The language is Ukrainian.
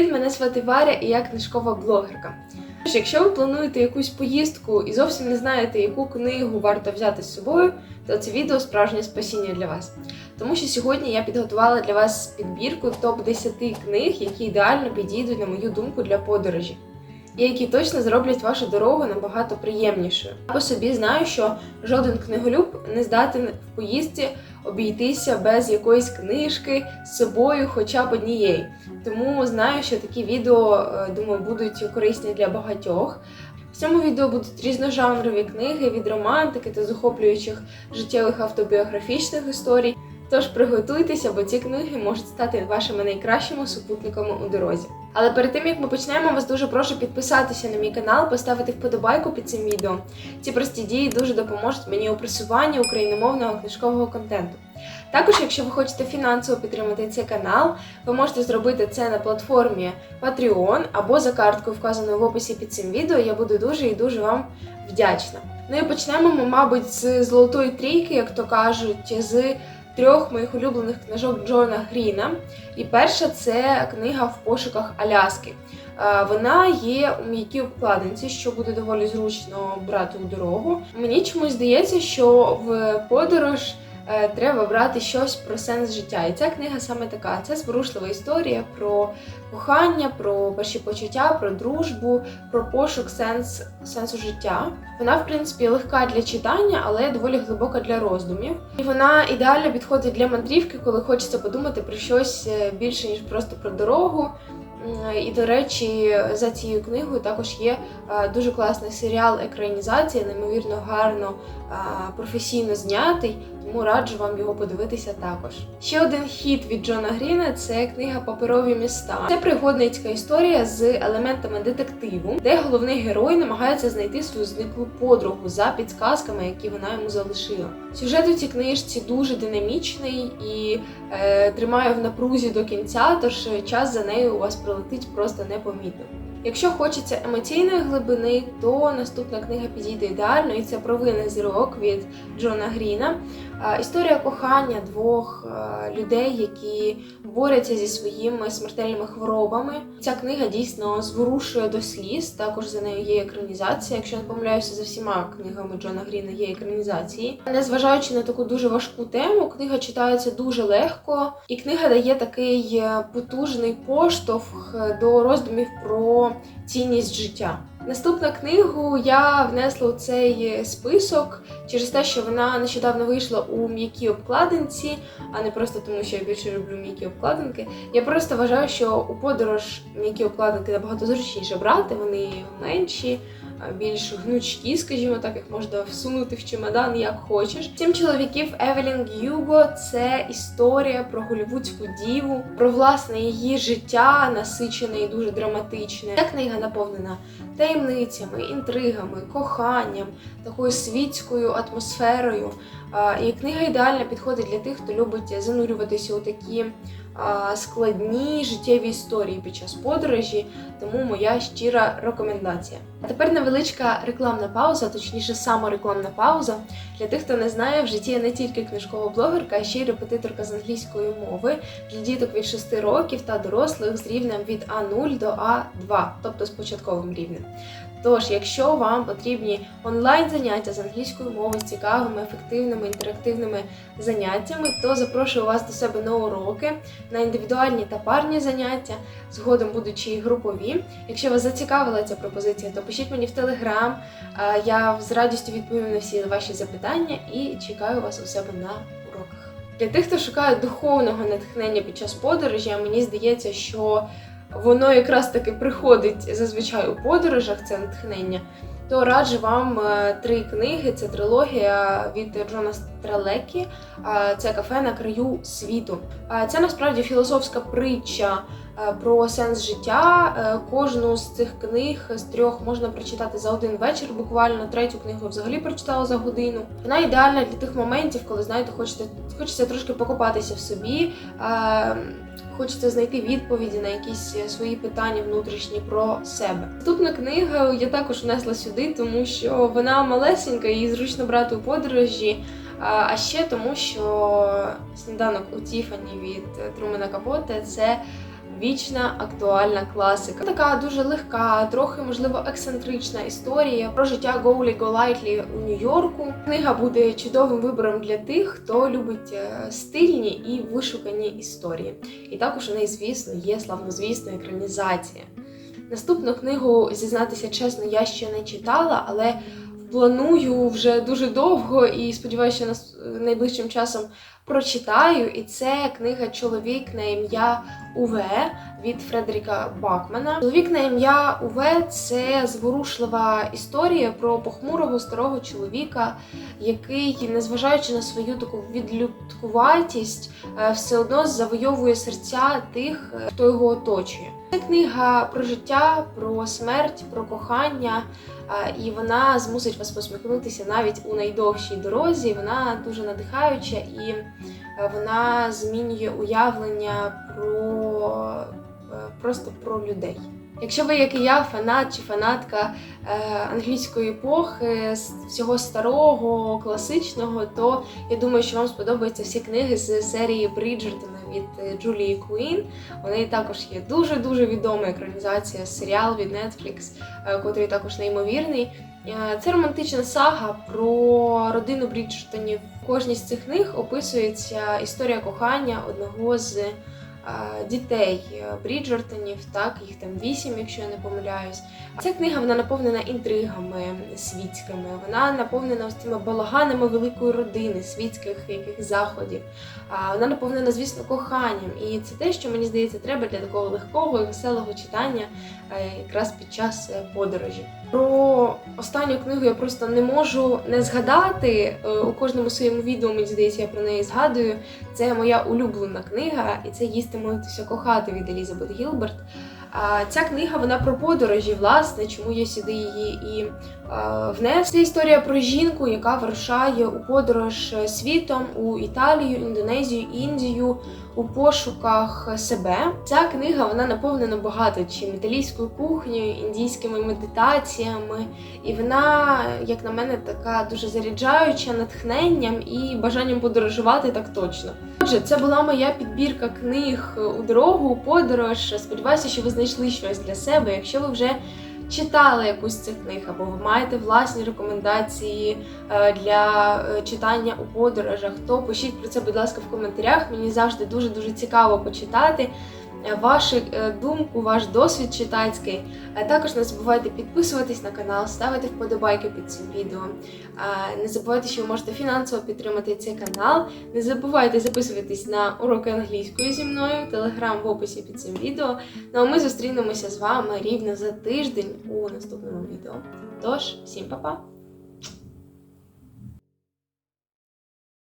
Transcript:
привіт! Мене звати Варя і я книжкова блогерка. Тож, Якщо ви плануєте якусь поїздку і зовсім не знаєте, яку книгу варто взяти з собою, то це відео справжнє спасіння для вас. Тому що сьогодні я підготувала для вас підбірку топ 10 книг, які ідеально підійдуть, на мою думку, для подорожі. І які точно зроблять вашу дорогу набагато приємнішою. Я по собі знаю, що жоден книголюб не здатен в поїздці обійтися без якоїсь книжки з собою, хоча б однієї. Тому знаю, що такі відео, е, думаю, будуть корисні для багатьох. В цьому відео будуть різножанрові книги від романтики та захоплюючих життєвих автобіографічних історій. Тож приготуйтеся, бо ці книги можуть стати вашими найкращими супутниками у дорозі. Але перед тим як ми почнемо, вас дуже прошу підписатися на мій канал, поставити вподобайку під цим відео. Ці прості дії дуже допоможуть мені у просуванні україномовного книжкового контенту. Також, якщо ви хочете фінансово підтримати цей канал, ви можете зробити це на платформі Patreon або за карткою, вказаною в описі під цим відео. Я буду дуже і дуже вам вдячна. Ну і почнемо ми, мабуть, з золотої трійки, як то кажуть, з трьох моїх улюблених книжок Джона Гріна. І перша це книга в пошуках Аляски. Е, Вона є у м'якій обкладинці, що буде доволі зручно брати у дорогу. Мені чомусь здається, що в подорож треба брати щось про сенс життя. І ця книга саме така. Це зворушлива історія про кохання, про перші почуття, про дружбу, про пошук сенс, сенсу життя. Вона, в принципі, легка для читання, але доволі глибока для роздумів. І вона ідеально підходить для мандрівки, коли хочеться подумати про щось е, більше ніж просто про дорогу. І, до речі, за цією книгою також є е, дуже класний серіал екранізація, неймовірно гарно е, професійно знятий, тому раджу вам його подивитися також. Ще один хіт від Джона Гріна це книга Паперові міста. Це пригодницька історія з елементами детективу, де головний герой намагається знайти свою зниклу подругу за підсказками, які вона йому залишила. Сюжет у цій книжці дуже динамічний і е, тримає в напрузі до кінця, тож час за нею у вас пролетить просто непомітно. Якщо хочеться емоційної глибини, то наступна книга підійде ідеально, і це провинний зірок від Джона Гріна. Історія кохання двох людей, які борються зі своїми смертельними хворобами. Ця книга дійсно зворушує до сліз. Також за нею є екранізація. Якщо не помиляюся, за всіма книгами Джона Гріна є екранізації. Незважаючи на таку дуже важку тему, книга читається дуже легко, і книга дає такий е, потужний поштовх е, до роздумів про цінність життя. Наступну книгу я внесла у цей список через те, що вона нещодавно вийшла у м'якій обкладинці, а не просто тому, що я більше люблю м'які обкладинки. Я просто вважаю, що у подорож м'які обкладинки набагато зручніше брати, вони менші. А Більш гнучкі, скажімо так, їх можна всунути в чемодан як хочеш. Сім чоловіків Евелін Гюго це історія про голівудську діву, про власне її життя, насичене і дуже драматичне. Ця книга наповнена таємницями, інтригами, коханням, такою світською атмосферою. І книга ідеально підходить для тих, хто любить занурюватися у такі складні життєві історії під час подорожі, тому моя щира рекомендація. А тепер невеличка рекламна пауза, точніше, саморекламна пауза. Для тих, хто не знає, в житті я не тільки книжкова блогерка, а ще й репетиторка з англійської мови для діток від 6 років та дорослих з рівнем від А0 до А2, тобто з початковим рівнем. Тож, якщо вам потрібні онлайн заняття з англійської мови з цікавими, ефективними, інтерактивними заняттями, то запрошую вас до себе на уроки, на індивідуальні та парні заняття, згодом будучи і групові. Якщо вас зацікавила ця пропозиція, то пишіть мені в телеграм. Я з радістю відповім на всі ваші запитання і чекаю вас у себе на уроках. Для тих, хто шукає духовного натхнення під час подорожі, мені здається, що воно якраз таки приходить зазвичай у подорожах, це натхнення, то раджу вам е, три книги. Це трилогія від Джона Стралекі. Це кафе на краю світу. Це насправді філософська притча е, про сенс життя. Е, Кожну з цих книг з трьох можна прочитати за один вечір. Буквально третю книгу взагалі прочитала за годину. Вона ідеальна для тих моментів, коли знаєте, хочете хочеться трошки покопатися в собі. Е, Хочеться знайти відповіді на якісь е, свої питання внутрішні про себе. Наступна книга я також внесла сюди, тому що вона малесенька, її зручно брати у подорожі. А ще тому, що сніданок у Тіфані від Трумена Капоте це вічна актуальна класика. Така дуже легка, трохи можливо ексцентрична історія про життя Гоулі Голайтлі у Нью-Йорку. Книга буде чудовим вибором для тих, хто любить е, стильні і вишукані історії. І також у неї, звісно, є славнозвісна екранізація. Наступну книгу, зізнатися чесно, я ще не читала, але планую вже дуже довго і сподіваюся, що нас найближчим часом прочитаю. І це книга Чоловік на ім'я Уве від Фредеріка Бакмана. Чоловік на ім'я Уве це зворушлива історія про похмурого старого чоловіка, який, незважаючи на свою таку відлюдкуватість, е, все одно завойовує серця тих, е, хто його оточує. Це книга про життя, про смерть, про кохання, е, і вона змусить вас посміхнутися навіть у найдовшій дорозі. Вона дуже надихаюча і вона змінює уявлення про е, просто про людей. Якщо ви, як і я, фанат чи фанатка е, англійської епохи, всього старого, класичного, то я думаю, що вам сподобаються всі книги з серії Бріджертона від е, Джулії Куін. Неї також є дуже-дуже відома екранізація, серіал від Netflix, е, котрий також неймовірний. Е, Це романтична сага про родину Бріджертонів. В кожній з цих книг описується історія кохання одного з е, дітей е, Бріджертонів, так їх там вісім, якщо я не помиляюсь. Ця книга вона наповнена інтригами світськими, вона наповнена ось цими балаганами великої родини, світських яких заходів. Вона наповнена, звісно, коханням. І це те, що мені здається, треба для такого легкого і веселого читання е, якраз під час подорожі. Про останню книгу я просто не можу не згадати. Е, У кожному своєму відео, мені здається, я про неї згадую. Це моя улюблена книга, і це їсти молитися кохати від Елізабет Гілберт. А ця книга вона про подорожі, власне, чому я сюди її і е, внес. Це історія про жінку, яка вирушає у подорож світом у Італію, Індонезію, Індію у пошуках себе. Ця книга вона наповнена багато чим італійською кухнею, індійськими медитаціями, і вона, як на мене, така дуже заряджаюча натхненням і бажанням подорожувати так точно. Отже, це була моя підбірка книг у дорогу, у подорож. Сподіваюся, що ви знайшли щось для себе. Якщо ви вже читали якусь з цих книг, або ви маєте власні рекомендації е, для е, читання у подорожах, то пишіть про це, будь ласка, в коментарях. Мені завжди дуже дуже цікаво почитати. Е, Вашу е, думку, ваш досвід читацький. Е, Також не забувайте підписуватись на канал, ставити вподобайки під цим відео. Не забувайте, що ви можете фінансово підтримати цей канал. Не забувайте записуватись на уроки англійської зі мною, телеграм в описі під цим відео. Ну а ми зустрінемося з вами рівно за тиждень у наступному відео. Тож, всім па-па!